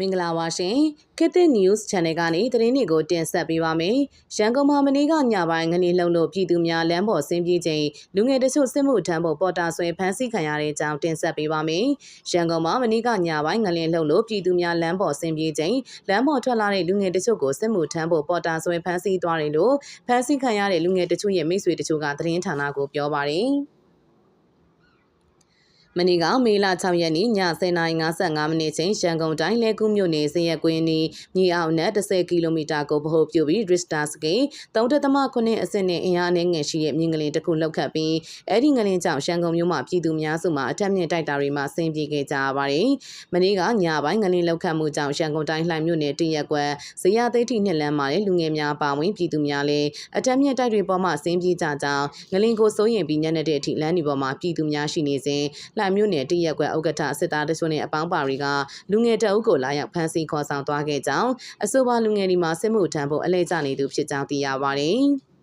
မင်္ဂလာပါရှင်ခေတ်သစ် news channel ကနေသတင်းတွေကိုတင်ဆက်ပေးပါမယ်။ရန်ကုန်မှာမနေ့ကညပိုင်းငလင်းလုံလို့ပြည်သူများလမ်းပေါ်ဆင်းပြေးချိန်လူငယ်တချို့စစ်မှုထမ်းဖို့ပေါ်တာဆွဲဖမ်းဆီးခံရတဲ့အကြောင်းတင်ဆက်ပေးပါမယ်။ရန်ကုန်မှာမနေ့ကညပိုင်းငလင်းလုံလို့ပြည်သူများလမ်းပေါ်ဆင်းပြေးချိန်လမ်းပေါ်ထွက်လာတဲ့လူငယ်တချို့ကိုစစ်မှုထမ်းဖို့ပေါ်တာဆွဲဖမ်းဆီးသွားတယ်လို့ဖမ်းဆီးခံရတဲ့လူငယ်တချို့ရဲ့မိတ်ဆွေတချို့ကသတင်းဌာနကိုပြောပါတယ်။ မနေ့ကမေလ6ရက်နေ့ည10:55မိနစ်ချိန်ရန်ကုန်တိုင်းလဲကူးမြို့နယ်စရက်ကွင်းနီမြေအောင်နဲ့10ကီလိုမီတာကိုဗဟိုပြုပြီး Richter scale 3.9အဆင့်နဲ့အင်အားနဲ့ငယ်ရှိတဲ့မြင်းကလေးတစ်ခုလောက်ခတ်ပြီးအဲ့ဒီငလင်းကြောင့်ရန်ကုန်မြို့မှာပြည်သူများစုမှာအထက်မြင့်တိုက်တာတွေမှာဆင်းပြေခဲ့ကြရပါတယ်။မနေ့ကညပိုင်းငလင်းလောက်ခတ်မှုကြောင့်ရန်ကုန်တိုင်းလှိုင်မြို့နယ်တရက်ကွက်ဇေယသိထိနှစ်လမ်းမှာလည်းလူငယ်များပါဝင်ပြည်သူများလည်းအထက်မြင့်တိုက်တွေပေါ်မှာဆင်းပြေကြကြောင်းငလင်းကိုစိုးရင်ပြီးညနေတဲ့အထိလမ်းဒီပေါ်မှာပြည်သူများရှိနေစဉ်လှိုင်မြို့နယ်တရက်ကွက်ဥက္ကဋ္ဌစစ်သားတချို့နဲ့အပေါင်းပါတွေကလူငယ်တအုပ်ကိုလာရောက်ဖမ်းဆီးခေါ်ဆောင်သွားခဲ့ကြောင်းအဆိုပါလူငယ်ဒီမှာစစ်မှုထမ်းဖို့အလဲကျနေသူဖြစ်ကြောင်းသိရပါတယ်။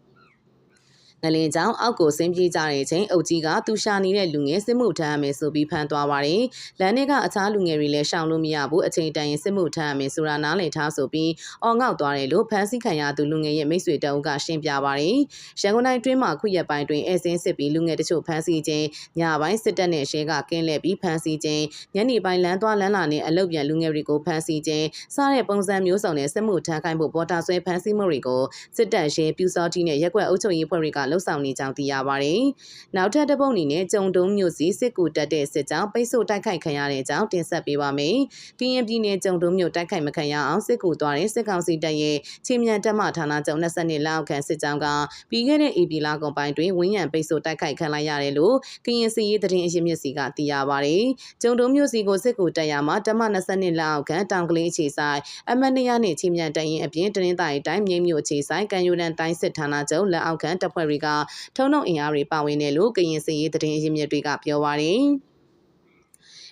ငလင်ကြောင့်အောက်ကိုဆင်းပြေးကြတဲ့အချိန်အုပ်ကြီးကသူရှာနေတဲ့လူငယ်စစ်မှုထမ်းရမယ်ဆိုပြီးဖမ်းသွားပါတယ်။လမ်းထဲကအခြားလူငယ်တွေလည်းရှောင်လို့မရဘူးအချိန်တန်ရင်စစ်မှုထမ်းရမယ်ဆိုတာနားလည်ထားဆိုပြီးအော်ငေါက်သွားတယ်လို့ဖမ်းဆီးခံရသူလူငယ်ရဲ့မိတ်ဆွေတအုပ်ကရှင်းပြပါတယ်။ရန်ကုန်တိုင်းတွင်းမှာခုရက်ပိုင်းတွင်အဲစင်းစစ်ပြီးလူငယ်တချို့ဖမ်းဆီးခြင်းညပိုင်းစစ်တပ်နဲ့ရှဲကကင်းလှည့်ပြီးဖမ်းဆီးခြင်းညနေပိုင်းလမ်းသွားလမ်းလာနဲ့အလုတ်ပြန်လူငယ်တွေကိုဖမ်းဆီးခြင်းစတဲ့ပုံစံမျိုးစုံနဲ့စစ်မှုထမ်းခိုင်းဖို့ပေါ်တာဆွဲဖမ်းဆီးမှုတွေကိုစစ်တပ်ရှဲပြူစောတိနဲ့ရက်ွက်အုပ်ချုပ်ရေးဖွဲ့တွေကလှုပ်ဆောင်နေကြောင်းသိရပါတယ်။နောက်ထပ်တစ်ပုတ်အနေနဲ့ကြုံတုံးမြို့စီစစ်ကူတက်တဲ့စစ်ကြောင်းပိတ်ဆို့တိုက်ခိုက်ခံရတဲ့အကြောင်းတင်ဆက်ပေးပါမယ်။ကရင်ပြည်နယ်ကြုံတုံးမြို့တိုက်ခိုက်မခံရအောင်စစ်ကူသွားတဲ့စစ်ကောင်စီတပ်ရဲ့ချင်းမြန်တပ်မဌာနချုပ်22လောက်ခန့်စစ်ကြောင်းကပြီးခဲ့တဲ့ AP လကုန်ပိုင်းတွင်ဝင်းရံပိတ်ဆို့တိုက်ခိုက်ခံလိုက်ရတယ်လို့ကရင်စီရေးသတင်းအရင်းမြစ်စီကသိရပါတယ်။ကြုံတုံးမြို့စီကိုစစ်ကူတက်ရမှာတမ22လောက်ခန့်တောင်ကလေးအခြေဆိုင်အမတ်နေရနဲ့ချင်းမြန်တပ်ရင်အပြင်တင်းတိုင်းတိုင်းမြိတ်မြို့အခြေဆိုင်ကံယူရန်တိုင်းစစ်ဌာနချုပ်လက်အောက်ခံတပ်ဖွဲ့တွေကထုံနှုတ်အင်အားတွေပါဝင်တယ်လို့ကရင်စီရေးသတင်းအရင်းမြစ်တွေကပြောပါတယ်။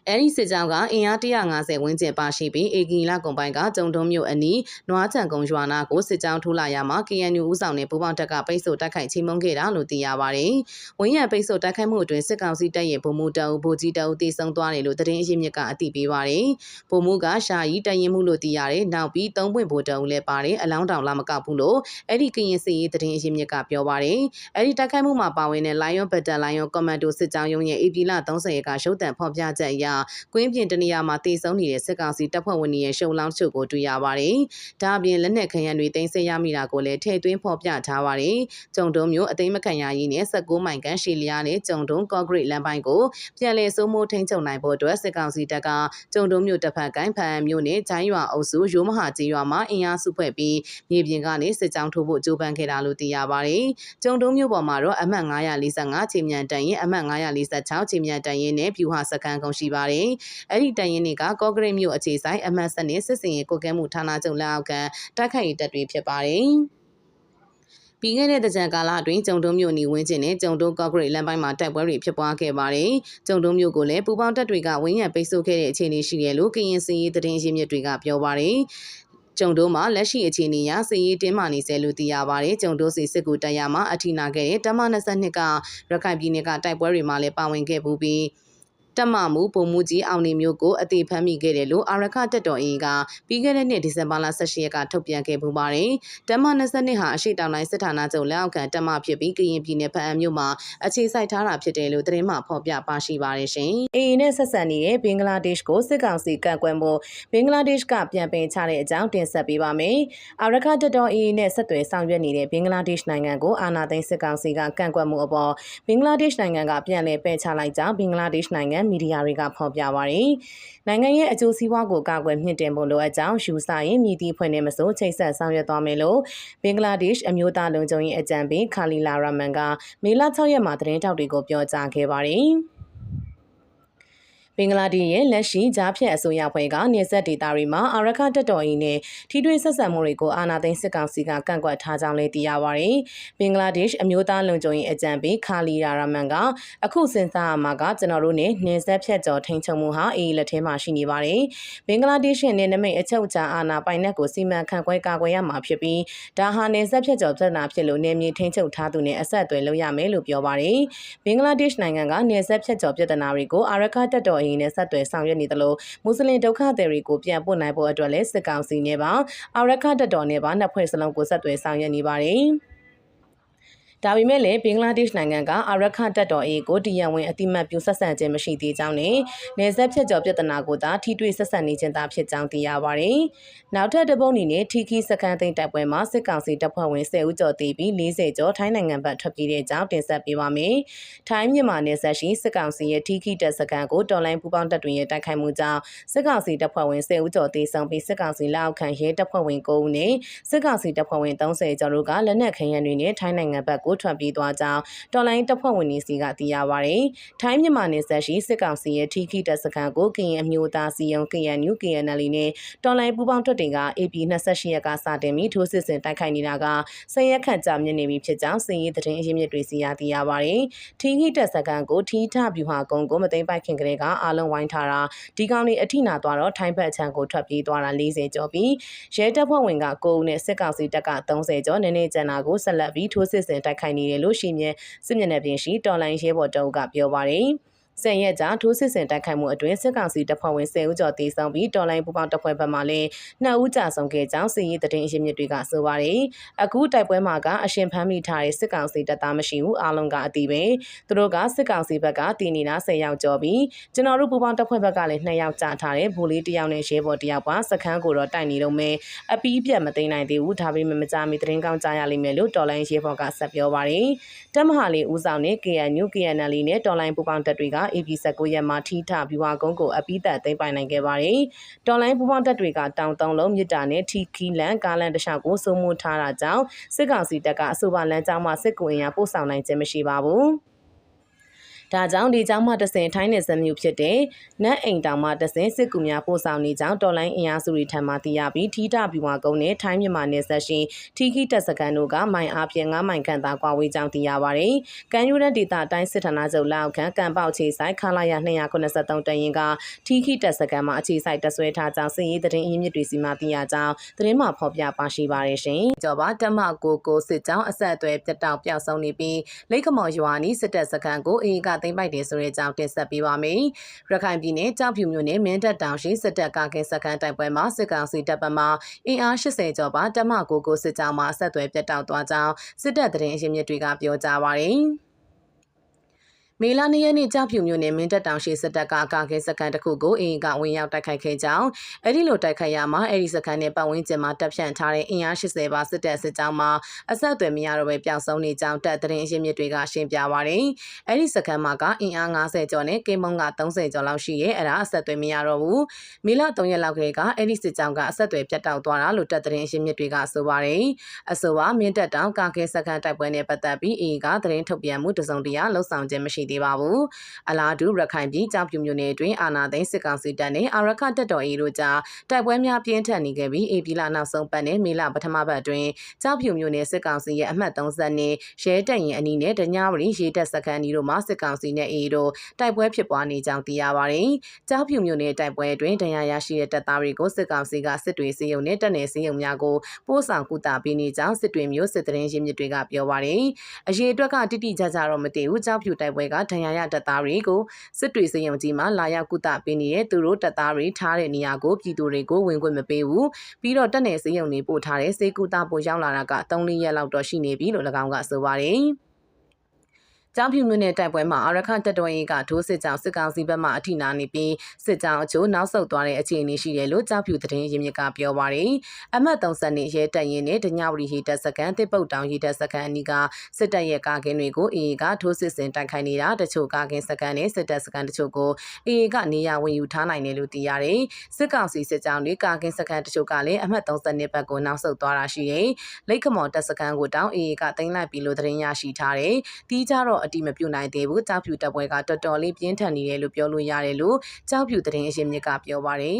အဲဒီစစ်ကြောင်းကအင်အား150ဝန်းကျင်ပါရှိပြီးအေဂီလာကုံပိုင်းကကျုံတုံးမြို့အနီးနွားချံကုန်းရွာနာကိုစစ်ကြောင်းထိုးလာရမှာ KNU ဦးဆောင်တဲ့ပူးပေါင်းတပ်ကပိတ်ဆို့တိုက်ခိုက်ချိမုံခဲ့တာလို့သိရပါတယ်။ဝင်းရံပိတ်ဆို့တိုက်ခိုက်မှုအတွင်းစစ်ကောင်စီတပ်ရဲ့ဗိုလ်မှူးတအုပ်ဗိုလ်ကြီးတအုပ်တေဆုံးသွားတယ်လို့သတင်းအရင်းမြစ်ကအသိပေးပါတယ်။ဗိုလ်မှူးကရှာရီတရင်မှုလို့သိရတယ်။နောက်ပြီးသုံးပွင့်ဗိုလ်တအုပ်လည်းပါတယ်။အလောင်းတောင်လာမကောက်ဘူးလို့အဲ့ဒီကရင်စီရေးသတင်းအရင်းမြစ်ကပြောပါတယ်။အဲ့ဒီတိုက်ခိုက်မှုမှာပါဝင်တဲ့ Lion Battle Lion Commando စစ်ကြောင်းရုံးရဲ့ AP လ30ရက်ကရုပ်တံဖော်ပြချက်အရကွင်းပြင်တနေရာမှာတည်ဆုံနေတဲ့စစ်ကောင်စီတပ်ဖွဲ့ဝင်တွေရဲ့ရှုံလောင်းချုပ်ကိုတွေ့ရပါတယ်။ဒါအပြင်လက်နက်ခရံတွေတင်ဆက်ရမိတာကိုလည်းထည့်သွင်းဖော်ပြထားပါတယ်။ကျုံတုံးမျိုးအသိမခံရရေးနဲ့16မိုင်ကန်ရှီလျားနဲ့ကျုံတုံးကော့ဂရိတ်လမ်းပိုင်းကိုပြန်လည်စိုးမိုးထိန်းချုပ်နိုင်ဖို့အတွက်စစ်ကောင်စီတပ်ကကျုံတုံးမျိုးတစ်ဖက်ကိုင်းဖန်မျိုးနဲ့ဂျိုင်းရွာအုပ်စုရိုးမဟာကြီးရွာမှာအင်အားစုဖွဲ့ပြီးမြေပြင်ကနေစစ်ကြောင်းထိုးဖို့ကြိုးပမ်းခဲ့တာလို့သိရပါတယ်။ကျုံတုံးမျိုးပေါ်မှာတော့အမှတ်945ချိန်မြန်တန်ရင်အမှတ်946ချိန်မြန်တန်ရင်နဲ့ဖြူဟာစကန်ကုန်ရှိပါတယ်။အဲ့ဒီတန်ရင်တွေကကော့ဂရိတ်မြို့အခြေဆိုင်အမှတ်စနစ်စစ်စင်ရေးကိုကဲမှုဌာနချုပ်လက်အောက်ကတိုက်ခိုက်ရေးတပ်တွေဖြစ်ပါတယ်။ပြီးခဲ့တဲ့တကြံကာလအတွင်းကျုံတုံးမြို့နေဝင်းကျင်နဲ့ကျုံတုံးကော့ဂရိတ်လမ်းပိုင်းမှာတိုက်ပွဲတွေဖြစ်ပွားခဲ့ပါတယ်။ကျုံတုံးမြို့ကိုလည်းပူပေါင်းတပ်တွေကဝင်းရံပိတ်ဆို့ခဲ့တဲ့အခြေအနေရှိတယ်လို့ကရင်စီရေးသတင်းရင်းမြစ်တွေကပြောပါတယ်။ကျုံတို့မှာလက်ရှိအခြေအနေအရစီရေးတင်းမာနေစေလို့သိရပါတယ်။ကျုံတို့စီစစ်ကူတပ်ရမှာအထီနာခဲ့တဲ့တမ22ကရခိုင်ပြည်နယ်ကတိုက်ပွဲတွေမှာလည်းပါဝင်ခဲ့ပူပြီး တက်မမှုပုံမှုကြီးအောင်နေမျိုးကိုအသေးဖမ်းမိခဲ့တယ်လို့အာရခတက်တော်အင်းကပြီးခဲ့တဲ့နှစ်ဒီဇင်ဘာလ18ရက်ကထုတ်ပြန်ခဲ့ပူပါတယ်။တက်မ22ဟာအရှိတောင်တိုင်းစစ်ဌာနချုပ်လက်အောက်ခံတက်မဖြစ်ပြီးကရင်ပြည်နယ်ဖအံမြို့မှာအခြေစိုက်ထားတာဖြစ်တယ်လို့သတင်းမှဖော်ပြပါရှိပါတယ်ရှင်။အေအေနဲ့ဆက်ဆံနေတဲ့ဘင်္ဂလားဒေ့ရှ်ကိုစစ်ကောင်စီကန့်ကွက်မှုဘင်္ဂလားဒေ့ရှ်ကပြန်ပင်ချတဲ့အကြောင်းတင်ဆက်ပေးပါမယ်။အာရခတက်တော်အေအေနဲ့ဆက်သွယ်ဆောင်ရွက်နေတဲ့ဘင်္ဂလားဒေ့ရှ်နိုင်ငံကိုအာဏာသိမ်းစစ်ကောင်စီကကန့်ကွက်မှုအပေါ်ဘင်္ဂလားဒေ့ရှ်နိုင်ငံကပြန်လည်ပယ်ချလိုက်ကြောင်းဘင်္ဂလားဒေ့ရှ်နိုင်ငံမီဒီယာတွေကဖော်ပြပါရယ်နိုင်ငံရဲ့အကျိုးစီးပွားကိုကာကွယ်မြင့်တင်ဖို့လိုအပ်ကြောင်းယူဆရင်မြည်သည့်ဖွဲ့နေမစိုးချိတ်ဆက်ဆောင်ရွက်သွားမယ်လို့ဘင်္ဂလားဒေ့ရှ်အမျိုးသားလုံခြုံရေးအကြံပေးခါလီလာရာမန်ကမေလ6ရက်မှာသတင်းတောက်တွေကိုပြောကြားခဲ့ပါရယ် ဘဘင်္ဂလားဒေ့ရှ်ရဲ့လက်ရှိကြားဖြတ်အစိုးရဖွဲ့ကနေဆက်ဒေတာတွေမှာအာရခတက်တော်အင်းနဲ့ထိတွေ့ဆက်ဆံမှုတွေကိုအာဏာသိမ်းစစ်ကောင်စီကကန့်ကွက်ထားကြောင်းလည်းသိရပါဗျ။ဘင်္ဂလားဒေ့ရှ်အမျိုးသားလုံခြုံရေးအကြံပေးခါလီရာရမန်ကအခုစဉ်းစားရမှာကကျွန်တော်တို့နဲ့နေဆက်ဖြတ်ကျော်ထိန်ချုံမှုဟာအေးလက်ထဲမှာရှိနေပါတယ်။ဘင်္ဂလားဒေ့ရှ်နဲ့နမိတ်အချုပ်အခြာအာဏာပိုင်နက်ကိုစီမံခန့်ခွဲကာကွယ်ရမှာဖြစ်ပြီးဒါဟာနေဆက်ဖြတ်ကျော်ပြဿနာဖြစ်လို့နေမြေထိန်ချုပ်ထားသူနဲ့အဆက်အသွယ်လုပ်ရမယ်လို့ပြောပါတယ်။ဘင်္ဂလားဒေ့ရှ်နိုင်ငံကနေဆက်ဖြတ်ကျော်ပြဿနာတွေကိုအာရခတက်တော်အင်းနဲ့ဆက်သွယ်ဆောင်ရွက်နေသလိုမွတ်စလင်ဒုက္ခသည်တွေကိုပြန်ပို့နိုင်ဖို့အတွက်လည်းစစ်ကောင်စီနဲ့ပါအာရခတက်တော်နဲ့ပါနှစ်ဖွဲ့စလုံးကိုဆက်သွယ်ဆောင်ရွက်နေပါတယ်။ ဒါပေမဲ့လည်းဘင်္ဂလားဒေ့ရှ်နိုင်ငံကအာရခတက်တော်အေကိုတရားဝင်အတိမတ်ပြုဆက်ဆံခြင်းမရှိသေးကြောင်းနဲ့နေဆက်ဖြစ်ကျော်ပြဿနာကိုသာထိတွေ့ဆက်ဆံနေခြင်းသာဖြစ်ကြောင်းသိရပါတယ်။နောက်ထပ်တပုံအနေနဲ့ထီခီစကန်သိန်းတပ်ပွဲမှာစစ်ကောင်စီတပ်ဖွဲ့ဝင်10ဦးကျော်တည်ပြီး40ကျော်ထိုင်းနိုင်ငံဘက်ထွက်ပြေးတဲ့ကြောင်းတင်ဆက်ပေးပါမယ်။ထိုင်းမြန်မာနယ်စပ်ရှိစစ်ကောင်စီရဲ့ထီခီတပ်စကန်ကိုတော်လိုင်းပူပေါင်းတပ်တွေရဲ့တိုက်ခိုက်မှုကြောင့်စစ်ကောင်စီတပ်ဖွဲ့ဝင်10ဦးကျော်တည်ဆောင်ပြီးစစ်ကောင်စီလက်အောက်ခံရဲတပ်ဖွဲ့ဝင်9ဦးနဲ့စစ်ကောင်စီတပ်ဖွဲ့ဝင်30ကျော်တို့ကလက်နက်ခဲယမ်းတွေနဲ့ထိုင်းနိုင်ငံဘက်ကိုထွက်ပြေးသွားကြောင်းတော်လိုင်းတပ်ဖွဲ့ဝင်တွေစီကသိရပါဗျ။ထိုင်းမြန်မာနယ်စပ်ရှိစစ်ကောင်စီရဲ့ထီခီတပ်စခန်းကိုကရင်အမျိုးသားစီယုံ KNU KNL နဲ့တော်လိုင်းပူပေါင်းတပ်တွေက AP 28ရက်ကစတင်ပြီးထိုးစစ်ဆင်တိုက်ခိုက်နေတာကဆယ်ရက်ခန့်ကြာမြင့်နေပြီဖြစ်ကြောင်းစင်ရေးသတင်းအရင်းမြစ်တွေစီရသိရပါဗျ။ထီခီတပ်စခန်းကိုထီထဗျူဟာကုန်းကိုမသိမ်းပိုက်ခင်ကလေးကအားလုံးဝိုင်းထားတာဒီကောင်လေးအထိနာသွားတော့ထိုင်းဘက်အချမ်းကိုထွက်ပြေးသွားတာ40ကျော်ပြီးရဲတပ်ဖွဲ့ဝင်က9ဦးနဲ့စစ်ကောင်စီတပ်က30ကျော်နည်းနည်းကျန်တာကိုဆက်လက်ပြီးထိုးစစ်ဆင်တိုက်ခိုက်နေတယ်လို့ရှိမြဲစစ်မျက်နှာပြင်ရှိတော်လိုင်းရဲဘော်တအုပ်ကပြောပါတယ်။ ဆယ်ရက်ကြာထိုးစစ်ဆင်တိုက်ခိုက်မှုအတွင်းစစ်ကောင်စီတပ်ဖွဲ့ဝင်10ဦးကျော်တေဆုံးပြီးတော်လိုင်းပူပေါင်းတပ်ဖွဲ့ဘက်မှလည်း2ဦးကြာဆုံးခဲ့ကြောင်းစီရေးသတင်းအရင်းမြစ်တွေကဆိုပါတယ်။အခုတိုက်ပွဲမှာကအရှင်ဖမ်းမိထားတဲ့စစ်ကောင်စီတပ်သားမရှိဘူးအားလုံးကအတိပဲ။သူတို့ကစစ်ကောင်စီဘက်ကတည်နေတာ10ယောက်ကျော်ပြီးကျွန်တော်တို့ပူပေါင်းတပ်ဖွဲ့ဘက်ကလည်း2ယောက်ကြာထားတဲ့ဘူလီ1ယောက်နဲ့ရဲဘော်1ယောက်ကစခန်းကိုတော့တိုက်နေတော့မယ်။အပီးပြတ်မသိနိုင်သေးဘူးဒါပေမဲ့မကြမီသတင်းကောင်းကြားရလိမ့်မယ်လို့တော်လိုင်းရဲဘော်ကဆက်ပြောပါတယ်။တမဟာလေးဦးဆောင်တဲ့ KNU KNL နဲ့တော်လိုင်းပူပေါင်းတပ်တွေက AP19 ရက်မှာထိထဗျူဟာကုန်းကိုအပိသက်သိမ်းပိုင်နိုင်ခဲ့ပါတယ်။တော်လိုင်းပူပေါင်းတပ်တွေကတောင်တုံလုံးမြစ်တာနဲ့ထီခီလန်ကားလန်တခြားကိုစိုးမိုးထားတာကြောင့်စစ်ကောင်စီတပ်ကအဆိုပါလမ်းကြောင်းမှာစစ်ကူအင်အားပို့ဆောင်နိုင်ခြင်းမရှိပါဘူး။ ဒါကြောင့်ဒီကြောင့်မှတဆင်ထိုင်းနယ်စပ်မြို့ဖြစ်တဲ့နတ်အိမ်တောင်မှတဆင်စစ်ကူများပို့ဆောင်နေကြောင်းတော်လိုင်းအင်အားစုတွေထံမှသိရပြီးထီတာဗျူဟာကုန်းနဲ့ထိုင်းမြန်မာနယ်စပ်ရှိထီခိတပ်စကန်တို့ကမိုင်အားဖြင့်9မိုင်ခန့်သာကွာဝေးကြောင်းသိရပါတယ်။ကန်ယူရန်ဒေတာတိုင်းစစ်ဌာနချုပ်လက်အောက်ခံကံပေါက်ချေဆိုင်ခလာရ283တရင်ကထီခိတပ်စကန်မှာအခြေစိုက်တပ်ဆွဲထားကြောင်းစစ်ရေးသတင်းအရင်းမြစ်တွေစီမှသိရကြောင်းသတင်းမှဖော်ပြပါရှိပါတယ်ရှင်။ကြော်ပါတက်မကိုကိုစစ်ကြောင်းအဆက်အသွယ်ပြတ်တောက်ပြောက်ဆုံးနေပြီးလိတ်ခမော်ရွာနီးစစ်တပ်စကန်ကိုအေကသိမ်းပိုက်တယ်ဆိုတဲ့အကြောင်းတင်ဆက်ပေးပါမယ်။ရခိုင်ပြည်နယ်ကြောက်ဖြူမြို့နယ်မင်းတပ်တောင်ရှိစစ်တပ်ကကင်းစခန်းတိုက်ပွဲမှာစစ်ကောင်စီတပ်ပမာအင်အား80ကျော်ပါတမကိုကိုစစ်ကြောင်းမှာဆက်သွယ်ပြတ်တောက်သွားကြောင်းစစ်တပ်သတင်းအရင်းမြစ်တွေကပြောကြားပါရယ်။ မေလ၂ရက်နေ့ကြောက်ဖြူမြို့နယ်မင်းတပ်တောင်ရှိစစ်တပ်ကကာကဲစခန်းတစ်ခုကိုအင်ကဝင်ရောက်တိုက်ခိုက်ခဲ့ကြောင်းအဲ့ဒီလိုတိုက်ခိုက်ရမှာအဲ့ဒီစခန်းနဲ့ပတ်ဝန်းကျင်မှာတပ်ဖြန့်ထားတဲ့အင်အား80ပါစစ်တပ်စစ်ကြောင်းမှာအဆက်အသွယ်မရတော့ပဲပျောက်ဆုံးနေကြောင်းတပ်သတင်းအရင်းမြစ်တွေကရှင်းပြပါရယ်အဲ့ဒီစခန်းမှာကအင်အား90ကျော်နဲ့ကိမုံက30ကျော်လောက်ရှိရဲ့အဲ့ဒါအဆက်အသွယ်မရတော့ဘူးမေလ3ရက်လောက်ကလေးကအဲ့ဒီစစ်ကြောင်းကအဆက်အသွယ်ပြတ်တောက်သွားတာလို့တပ်သတင်းအရင်းမြစ်တွေကဆိုပါရယ်အဆိုပါမင်းတပ်တောင်ကာကဲစခန်းတိုက်ပွဲနဲ့ပတ်သက်ပြီးအင်ကသတင်းထုတ်ပြန်မှုတစုံတရာလှုပ်ဆောင်ခြင်းမရှိသေးပါဘူး။အလားတူရခိုင်ပြည်ကြောင်ပြူမြို့နယ်တွင်အာနာသိန်းစစ်ကောင်စီတပ်နှင့်အာရခတပ်တော်အေတို့ကြားတိုက်ပွဲများပြင်းထန်နေခဲ့ပြီးအေပီလာနောက်ဆုံးပတ်နဲ့မေလပထမပတ်အတွင်းကြောင်ပြူမြို့နယ်စစ်ကောင်စီရဲ့အမှတ်30နဲ့ရဲတပ်ရင်အနီးနဲ့တညဝရီရေတပ်စခန်းဒီတို့မှစစ်ကောင်စီနဲ့အေတို့တိုက်ပွဲဖြစ်ပွားနေကြောင်းသိရပါတယ်။ကြောင်ပြူမြို့နယ်တိုက်ပွဲအတွင်းဒဏ်ရာရရှိတဲ့တပ်သားတွေကိုစစ်ကောင်စီကစစ်တွေစီယုံနဲ့တပ်နယ်စီယုံများကိုပို့ဆောင်ကူတာပေးနေကြောင်းစစ်တွေမျိုးစစ်တရင်ရင်းမြစ်တွေကပြောပါတယ်။အရေးအတွက်ကတိတိကျကျတော့မသိဘူးကြောင်ပြူတိုက်ပွဲကဒဏ်ရာရတပ်သားတွေကိုစစ်တွေစရုံကြီးမှာလာရောက်ကုသပေးနေတဲ့သူတို့တပ်သားတွေထားတဲ့နေရာကိုပြည်သူတွေကိုဝင်ခွင့်မပေးဘူးပြီးတော့တပ်နယ်စရုံတွေပို့ထားတဲ့စေကူတာပို့ရောက်လာတာက3-4ရက်လောက်တော့ရှိနေပြီလို့၎င်းကဆိုပါတယ် ကြောင်ဖြူမြို့နယ်တိုက်ပွဲမှာအာရခတပ်တော်ရင်ကဒိုးစစ်ကြောင်စစ်ကောင်စီဘက်မှအထိနာနေပြီးစစ်ကြောင်အချို့နောက်ဆုတ်သွားတဲ့အခြေအနေရှိတယ်လို့ကြောင်ဖြူသတင်းရင်းမြစ်ကပြောပါရယ်အမှတ်30နှစ်ရဲတပ်ရင်နဲ့ဒညဝရီဟီတပ်စကန်တစ်ပုတ်တောင်ဟီတပ်စကန်အနီးကစစ်တပ်ရဲ့ကာကင်းတွေကိုအေအေကထိုးစစ်ဆင်တိုက်ခိုက်နေတာတချို့ကာကင်းစကန်နဲ့စစ်တပ်စကန်တချို့ကိုအေအေကနေရာဝင်ယူထားနိုင်တယ်လို့သိရတယ်စစ်ကောင်စီစစ်ကြောင်တွေကာကင်းစကန်တချို့ကလည်းအမှတ်30နှစ်ဘက်ကိုနောက်ဆုတ်သွားတာရှိတယ်လိတ်ခမော်တပ်စကန်ကိုတောင်းအေအေကတင်လိုက်ပြီလို့သတင်းရရှိထားတယ်တီးကြတော့အတိမပြုနိုင်သေးဘူးကြောက်ဖြူတပ်ပွဲကတော်တော်လေးပြင်းထန်နေတယ်လို့ပြောလို့ရတယ်လို့ကြောက်ဖြူသတင်းအရှင်မြစ်ကပြောပါတယ်